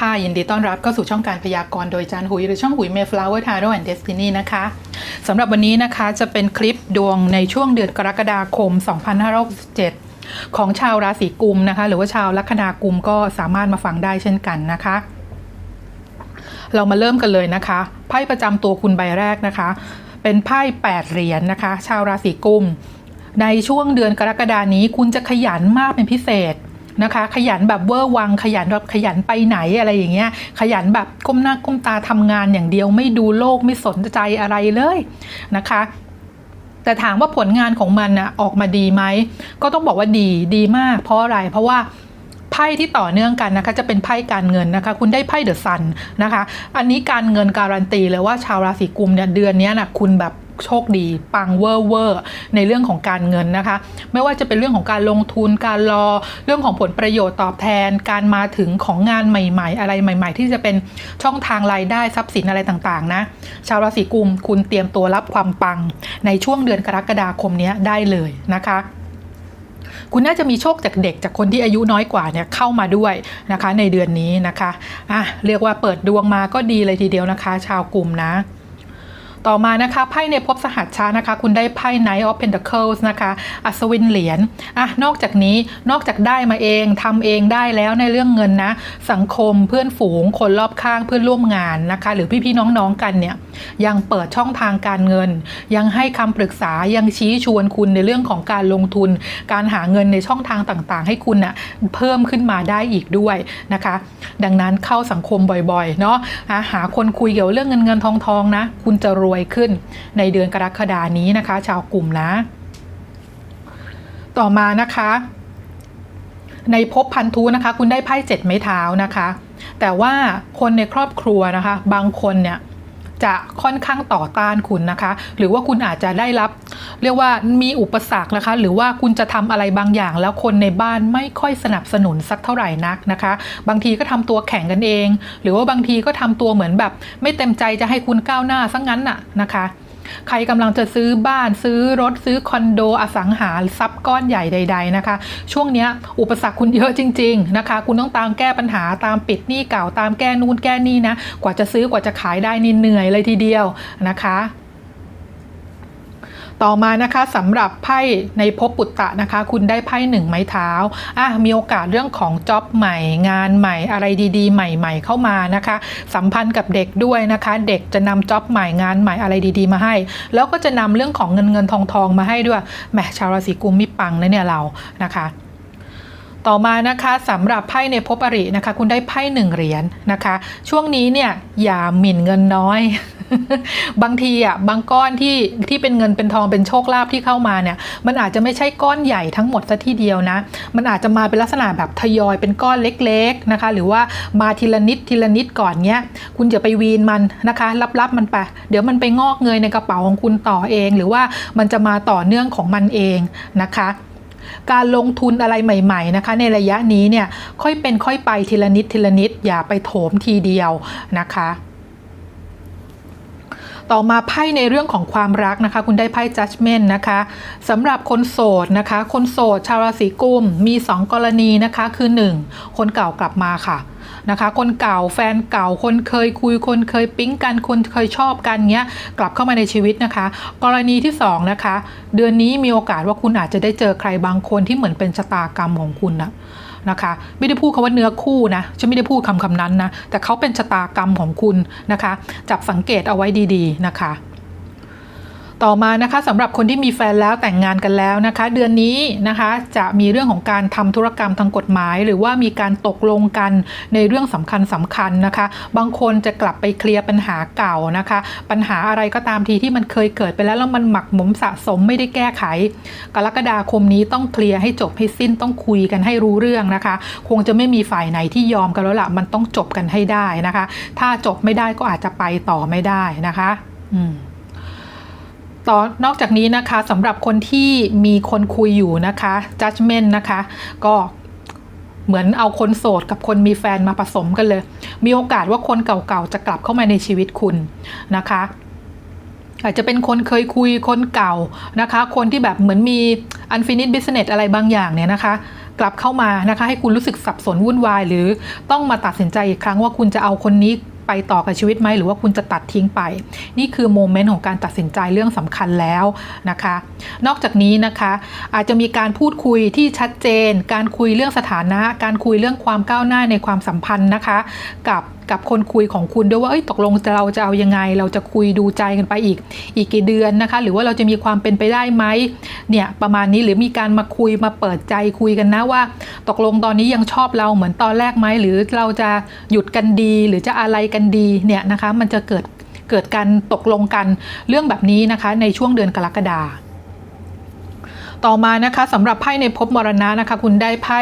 ค่ะยินดีต้อนรับเข้าสู่ช่องการพยากรณ์โดยจานหุย หรือช่องหุย Mayflower Tarot and Destiny นะคะสำหรับวันนี้นะคะจะเป็นคลิปดวงในช่วงเดือนกรกฎาคม 2567 ของชาวราศีกุมนะคะ หรือว่าชาวลัคนากุมก็สามารถมาฟังได้เช่นกันนะคะ เรามาเริ่มกันเลยนะคะไพ่ประจำตัวคุณใบแรกนะคะ เป็นไพ่8เหรียญนะคะ ชาวราศีกุมในช่วงเดือนกรกฎานี้คุณจะขยันมากเป็นพิเศษ นะคะ ขยันแบบเวอร์วัง ขยันแบบขยันไปไหนอะไรอย่างเงี้ย ขยันแบบก้มหน้าก้มตาทำงานอย่างเดียวไม่ดูโลกไม่สนใจอะไรเลยนะคะแต่ถามว่าผลงานของมันนะออกมาดีไหม ก็ต้องบอกว่าดีดีมาก เพราะอะไรเพราะว่าไพ่ที่ต่อเนื่องกันนะคะ จะเป็นไพ่การเงินนะคะ คุณได้ไพ่เดอะซันนะคะ อันนี้การเงินการันตีเลยว่าชาวราศีกุมเนี่ยเดือนนี้นะคุณแบบ โชคดี ปังเวอร์เวอร์ในเรื่องของการเงินนะคะ ไม่ว่าจะเป็นเรื่องของการลงทุนการรอ เรื่องของผลประโยชน์ตอบแทน การมาถึงของงานใหม่ ๆ อะไรใหม่ ๆ ที่จะเป็นช่องทางรายได้ทรัพย์สินอะไรต่างๆนะชาวราศีกุมคุณเตรียมตัวรับความปัง ในช่วงเดือนกรกฎาคมนี้ได้เลยนะคะคุณน่าจะมีโชคจากเด็กจากคนที่อายุน้อยกว่าเนี่ยเข้ามาด้วยนะคะในเดือนนี้นะคะอะเรียกว่าเปิดดวงมาก็ดีเลยทีเดียวนะคะ ชาวกลุ่มนะ ต่อมานะคะไพ่ในภพสหัสชานะคะ คุณได้ไพ่ Knight of Pentacles นะคะ อัศวินเหรียญอะนอกจากนี้นอกจากได้มาเองทำเองได้แล้วในเรื่องเงินนะ สังคมเพื่อนฝูง คนรอบข้างเพื่อนร่วมงานนะคะ หรือพี่ๆน้องๆกันเนี่ยยังเปิดช่องทางการเงิน ยังให้คำปรึกษายังชี้ชวนคุณในเรื่องของการลงทุน การหาเงินในช่องทางต่างๆ ให้คุณน่ะเพิ่มขึ้นมาได้อีกด้วยนะคะ ดังนั้นเข้าสังคมบ่อยๆเนาะหาคนคุยเกี่ยวเรื่องเงินเงินทองทองๆนะ คุณจะรู้วยขึ้นในเดือนกรกฎานี้นะคะ ชาวกลุ่มนะ ต่อมานะคะ ในภพพันธุนะคะ คุณได้ไพ่เจ็ดไม้เท้านะคะ แต่ว่าคนในครอบครัวนะคะ บางคนเนี่ย จะค่อนข้างต่อต้านคุณนะคะ หรือว่าคุณอาจจะได้รับ เรียกว่ามีอุปสรรคนะคะ หรือว่าคุณจะทำอะไรบางอย่าง แล้วคนในบ้านไม่ค่อยสนับสนุนสักเท่าไหร่นักนะคะ บางทีก็ทำตัวแข่งกันเอง หรือว่าบางทีก็ทำตัวเหมือนแบบ ไม่เต็มใจจะให้คุณก้าวหน้าซะงั้นน่ะนะคะ ใครกำลังจะซื้อบ้านซื้อรถซื้อคอนโดอสังหาทรัพย์ก้อนใหญ่ใด ๆนะคะ ช่วงนี้อุปสรรคคุณเยอะจริง ๆนะคะ คุณต้องตามแก้ปัญหาตามปิดหนี้เก่าตามแก้นู่นแก้นี่นะ กว่าจะซื้อกว่าจะขายได้นี่เหนื่อยเลยทีเดียวนะคะ ต่อมานะคะสำหรับไพ่ในภพปุตตะนะคะ คุณได้ไพ่หนึ่งไม้เท้าอะมีโอกาสเรื่องของจ็อบใหม่ งานใหม่อะไรดีๆ ใหม่ๆ เข้ามานะคะ สัมพันธ์กับเด็กด้วยนะคะ เด็กจะนำจ็อบใหม่งานใหม่อะไรดีๆ มาให้ แล้วก็จะนำเรื่องของเงินเงินทองทองมาให้ด้วยแหมชาวราศีกุมมิปังนะเนี่ยเรานะคะ ต่อมานะคะสำหรับไพ่ในภพอรินะคะ คุณได้ไพ่หนึ่งเหรียญนะคะ ช่วงนี้เนี่ยอย่าหมิ่นเงินน้อย บางทีอะบางก้อนที่ที่เป็นเงินเป็นทองเป็นโชคลาภที่เข้ามาเนี่ย มันอาจจะไม่ใช่ก้อนใหญ่ทั้งหมดซะทีเดียวนะ มันอาจจะมาเป็นลักษณะแบบทยอยเป็นก้อนเล็กๆนะคะ หรือว่ามาทีละนิดทีละนิดก่อนเนี้ย คุณอย่าไปวีนมันนะคะรับๆมันไปเดี๋ยวมันไปงอกเงยในกระเป๋าของคุณต่อเอง หรือว่ามันจะมาต่อเนื่องของมันเองนะคะ การลงทุนอะไรใหม่ ๆ นะคะ ในระยะนี้เนี่ยค่อยเป็นค่อยไปทีละนิดทีละนิด อย่าไปโถมทีเดียวนะคะต่อมาไพ่ในเรื่องของความรักนะคะ คุณได้ไพ่ judgment นะคะสำหรับคนโสดนะคะ คนโสดชาวราศีกุมมี 2 กรณีนะคะ คือ 1 คนเก่ากลับมาค่ะ นะคะ คนเก่าแฟนเก่าคนเคยคุยคนเคยปิ๊งกันคนเคยชอบกันเงี้ยกลับเข้ามาในชีวิตนะคะ กรณีที่2นะคะเดือนนี้มีโอกาสว่าคุณอาจจะได้เจอใครบางคนที่เหมือนเป็นชะตากรรมของคุณนะนะคะไม่ได้พูดคำว่าเนื้อคู่นะฉันไม่ได้พูดคำคำนั้นนะแต่เขาเป็นชะตากรรมของคุณนะคะ จับสังเกตเอาไว้ดีๆนะคะ ต่อมานะคะสำหรับคนที่มีแฟนแล้วแต่งงานกันแล้วนะคะ เดือนนี้นะคะจะมีเรื่องของการทำธุรกรรมทางกฎหมาย หรือว่ามีการตกลงกันในเรื่องสำคัญสำคัญนะคะ บางคนจะกลับไปเคลียร์ปัญหาเก่านะคะ ปัญหาอะไรก็ตามทีที่มันเคยเกิดไปแล้วแล้วมันหมักหมมสะสมไม่ได้แก้ไข กรกฎาคมนี้ต้องเคลียร์ให้จบให้สิ้นต้องคุยกันให้รู้เรื่องนะคะ คงจะไม่มีฝ่ายไหนที่ยอมกันแล้วล่ะมันต้องจบกันให้ได้นะคะ ถ้าจบไม่ได้ก็อาจจะไปต่อไม่ได้นะคะ อืม ต่อนอกจากนี้นะคะสำหรับคนที่มีคนคุยอยู่นะคะ judgment นะคะ ก็เหมือนเอาคนโสดกับคนมีแฟนมาผสมกันเลย มีโอกาสว่าคนเก่าๆจะกลับเข้ามาในชีวิตคุณนะคะอาจจะเป็นคนเคยคุยคนเก่านะคะ คนที่แบบเหมือนมี unfinished business อะไรบางอย่างเนี่ยนะคะ กลับเข้ามานะคะ ให้คุณรู้สึกสับสนวุ่นวาย หรือต้องมาตัดสินใจอีกครั้งว่าคุณจะเอาคนนี้ ไปต่อกับชีวิตไหมหรือว่าคุณจะตัดทิ้งไป นี่คือโมเมนต์ของการตัดสินใจเรื่องสำคัญแล้วนะคะ นอกจากนี้นะคะอาจจะมีการพูดคุยที่ชัดเจน การคุยเรื่องสถานะ การคุยเรื่องความก้าวหน้าในความสัมพันธ์นะคะ กับ กับคนคุยของคุณด้วยว่าเอ้ยตกลงจะเราจะเอายังไง เราจะคุยดูใจกันไปอีก อีกกี่เดือนนะคะ หรือว่าเราจะมีความเป็นไปได้ไหมเนี่ยประมาณนี้หรือมีการมาคุยมาเปิดใจคุยกันนะว่า ตกลงตอนนี้ยังชอบเราเหมือนตอนแรกไหมหรือเราจะหยุดกันดีหรือจะอะไรกันดีเนี่ยนะคะ มันจะเกิดเกิดการตกลงกันเรื่องแบบนี้นะคะ ในช่วงเดือนกรกฎาคม ต่อมานะคะสำหรับไพ่ในภพมรณะนะคะ คุณได้ไพ่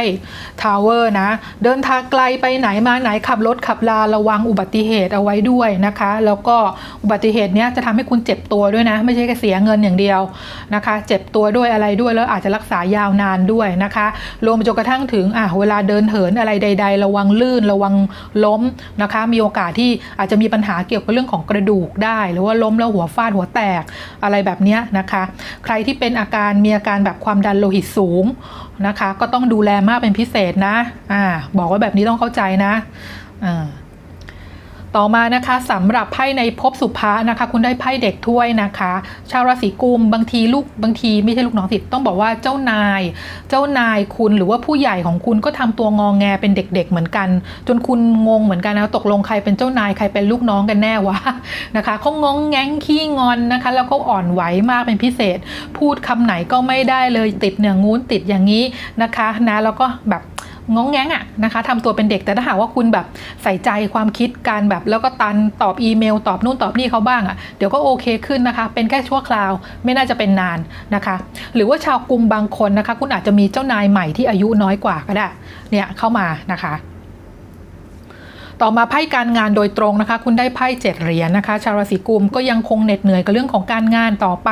ทาวเวอร์นะ เดินทางไกลไปไหนมาไหนขับรถขับลาระวังอุบัติเหตุเอาไว้ด้วยนะคะ แล้วก็อุบัติเหตุเนี้ยจะทำให้คุณเจ็บตัวด้วยนะ ไม่ใช่แค่เสียเงินอย่างเดียวนะคะ เจ็บตัวด้วยอะไรด้วยแล้วอาจจะรักษายาวนานด้วยนะคะ รวมไปจนกระทั่งถึงอะเวลาเดินเหินอะไรใด ๆ ระวังลื่นระวังล้มนะคะ มีโอกาสที่อาจจะมีปัญหาเกี่ยวกับเรื่องของกระดูกได้ หรือว่าล้มแล้วหัวฟาดหัวแตกอะไรแบบเนี้ยนะคะ ใครที่เป็นอาการมีอาการแบบความดันโลหิตสูงนะคะ ก็ต้องดูแลมากเป็นพิเศษนะอ่าบอกว่าแบบนี้ต้องเข้าใจนะอ่า ต่อมานะคะสำหรับไพ่ในภพสุภานะคะ คุณได้ไพ่เด็กถ้วยนะคะ ชาวราศีกุมบางทีลูกบางทีไม่ใช่ลูกน้องสิต้องบอกว่าเจ้านาย เจ้านายคุณหรือว่าผู้ใหญ่ของคุณก็ทำตัวงองแงเป็นเด็ก ๆ เหมือนกัน จนคุณงงเหมือนกันนะตกลงใครเป็นเจ้านายใครเป็นลูกน้องกันแน่วะนะคะเขางงแงงขี้งอนนะคะ แล้วเขาอ่อนไหวมากเป็นพิเศษ พูดคำไหนก็ไม่ได้เลยติดอย่างงู้นติดอย่างนี้นะคะนะแล้วก็แบบ งองแงงอะนะคะทำตัวเป็นเด็กแต่ถ้าหากว่าคุณแบบใส่ใจความคิดการแบบ แล้วก็ตันตอบอีเมล ตอบนู่นตอบนี่เขาบ้างอะเดี๋ยวก็โอเคขึ้นนะคะ เป็นแค่ชั่วคราวไม่น่าจะเป็นนานนะคะ หรือว่าชาวกรุงบางคนนะคะ คุณอาจจะมีเจ้านายใหม่ที่อายุน้อยกว่าก็ได้เนี่ยเข้ามานะคะ ต่อมาไพ่การงานโดยตรงนะคะ คุณได้ไพ่เจ็ดเหรียญนะคะ ชาวราศีกุมก็ยังคงเหน็ดเหนื่อยกับเรื่องของการงานต่อไป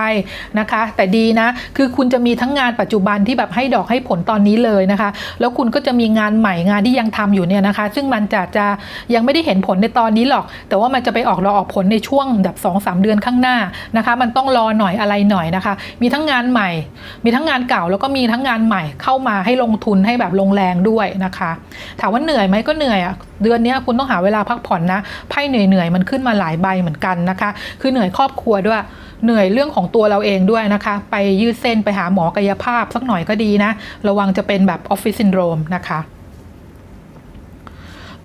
นะคะ แต่ดีนะ คือคุณจะมีทั้งงานปัจจุบันที่แบบให้ดอกให้ผลตอนนี้เลยนะคะ แล้วคุณก็จะมีงานใหม่งานที่ยังทำอยู่เนี่ยนะคะ ซึ่งมันจะจะยังไม่ได้เห็นผลในตอนนี้หรอก แต่ว่ามันจะไปออกดอออกผลในช่วงแบบสองสามเดือนข้างหน้านะคะ มันต้องรอหน่อยอะไรหน่อยนะคะ มีทั้งงานใหม่ มีทั้งงานเก่าแล้วก็มีทั้งงานใหม่เข้ามาให้ลงทุนให้แบบลงแรงด้วยนะคะ ถามว่าเหนื่อยไหมก็เหนื่อยอะเดือนนี้คุณต้องหาเวลาพักผ่อนนะไพ่เหนื่อยเหนื่อยๆมันขึ้นมาหลายใบเหมือนกันนะคะ คือเหนื่อยครอบครัวด้วยเหนื่อยเรื่องของตัวเราเองด้วยนะคะ ไปยืดเส้นไปหาหมอกายภาพสักหน่อยก็ดีนะ ระวังจะเป็นแบบออฟฟิศซินโดรมนะคะ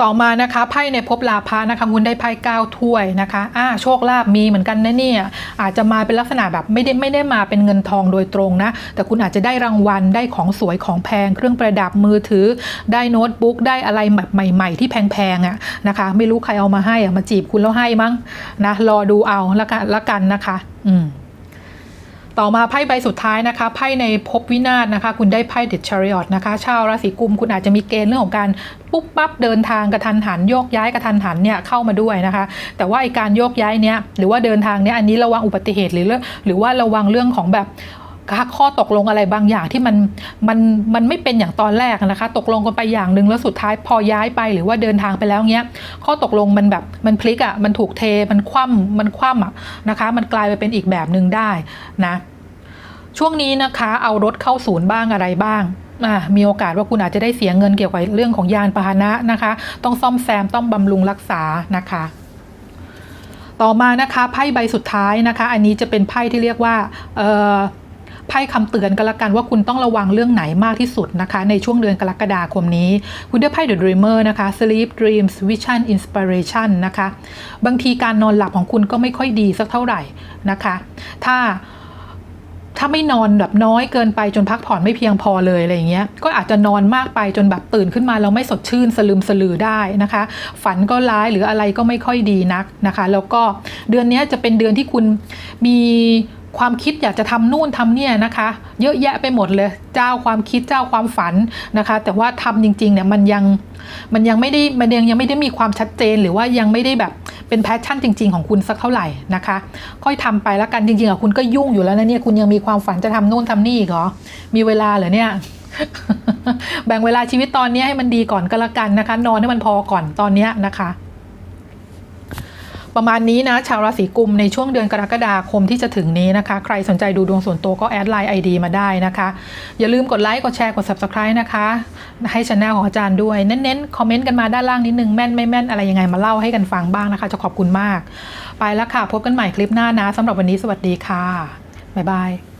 ต่อมานะคะไพ่ในภพลาภะนะคะคุณได้ไพ่เก้าถ้วยนะคะอ่าโชคลาภมีเหมือนกันนะเนี่ยอาจจะมาเป็นลักษณะแบบไม่ได้ไม่ได้มาเป็นเงินทองโดยตรงนะแต่คุณอาจจะได้รางวัลได้ของสวยของแพง เครื่องประดับมือถือ ได้โน้ตบุ๊กได้อะไรแบบใหม่ ๆ ที่แพงๆอะนะคะไม่รู้ใครเอามาให้อะมาจีบคุณแล้วให้มั้งนะรอดูเอาละกันละกันนะคะ อืม ต่อมาไพ่ใบสุดท้ายนะคะไพ่ในภพวินาศนะคะ คุณได้ไพ่เด c ชาริออตนะคะ ชาวราศีกุมคุณอาจจะมีเกณฑ์เรื่องของการปุ๊บปั๊บเดินทางกระทันหันโยกย้ายกระทันหันเนี่ยเข้ามาด้วยนะคะ แต่ว่าไอการโยกย้ายเนี้ยหรือว่าเดินทางเนี้ยอันนี้ระวังอุบัติเหตุหรือหรือว่าระวังเรื่องของแบบ ข้อตกลงอะไรบางอย่างที่มันมันมันไม่เป็นอย่างตอนแรกนะคะ ตกลงกันไปอย่างหนึ่งแล้วสุดท้ายพอย้ายไปหรือว่าเดินทางไปแล้วเงี้ยข้อตกลงมันแบบมันพลิกอะ่ะมันถูกเทมันคว่ำมันคว่ำอะนะคะ มันกลายไปเป็นอีกแบบหนึ่งได้นะช่วงนี้นะคะเอารถเข้าศูนย์บ้างอะไรบ้างมีโอกาสว่าคุณอาจจะได้เสียเงินเกี่ยวกับเรื่องของยานพาหนะนะคะ ต้องซ่อมแซมต้องบำรุงรักษานะคะ ต่อมานะคะไพ่ใบสุดท้ายนะคะ อันนี้จะเป็นไพ่ที่เรียกว่าเออ ไพ่คำเตือนกันละกันว่าคุณต้องระวังเรื่องไหนมากที่สุดนะคะ ในช่วงเดือนกรกฎาคมนี้ คุณได้ไพ่ The Dreamer นะคะ Sleep Dreams Vision Inspiration นะคะ บางทีการนอนหลับของคุณก็ไม่ค่อยดีสักเท่าไหร่นะคะ ถ้าถ้าไม่นอนแบบน้อยเกินไปจนพักผ่อนไม่เพียงพอเลยอะไรเงี้ย ก็อาจจะนอนมากไปจนแบบตื่นขึ้นมาเราไม่สดชื่นสลืมสลือได้นะคะ ฝันก็ร้ายหรืออะไรก็ไม่ค่อยดีนักนะคะ แล้วก็เดือนนี้จะเป็นเดือนที่คุณมี ความคิดอยากจะทำนู่นทำเนี่ยนะคะ เยอะแยะไปหมดเลยเจ้าความคิดเจ้าความฝันนะคะ แต่ว่าทำจริงๆเนี่ยมันยังมันยังไม่ได้มันยังยังไม่ได้มีความชัดเจน หรือว่ายังไม่ได้แบบเป็นแพชชั่นจริง ๆ ของคุณสักเท่าไหร่นะคะ ค่อยทำไปแล้วกันจริงๆอะคุณก็ยุ่งอยู่แล้วนะเนี่ยคุณยังมีความฝันจะทำนู่นทำนี่อีกเหรอมีเวลาเหรอเนี่ยแบ่งเวลาชีวิตตอนนี้ให้มันดีก่อนก็แล้วกันนะคะ นอนให้มันพอก่อนตอนนี้นะคะ ประมาณนี้นะ ชาวราศีกุมในช่วงเดือนกรกฎาคมที่จะถึงนี้นะคะ ใครสนใจดูดวงส่วนตัวก็แอดไลน์ไอดีมาได้นะคะ อย่าลืมกดไลค์ กดแชร์ กด Subscribe นะคะ ให้ช anel ของอาจารย์ด้วย เน้นๆ คอมเมนต์กันมาด้านล่างนิดนึง แม่นไม่แม่นอะไรยังไงมาเล่าให้กันฟังบ้างนะคะ จะขอบคุณมาก ไปแล้วค่ะ พบกันใหม่คลิปหน้านะสำหรับวันนี้สวัสดีค่ะบ๊ายบาย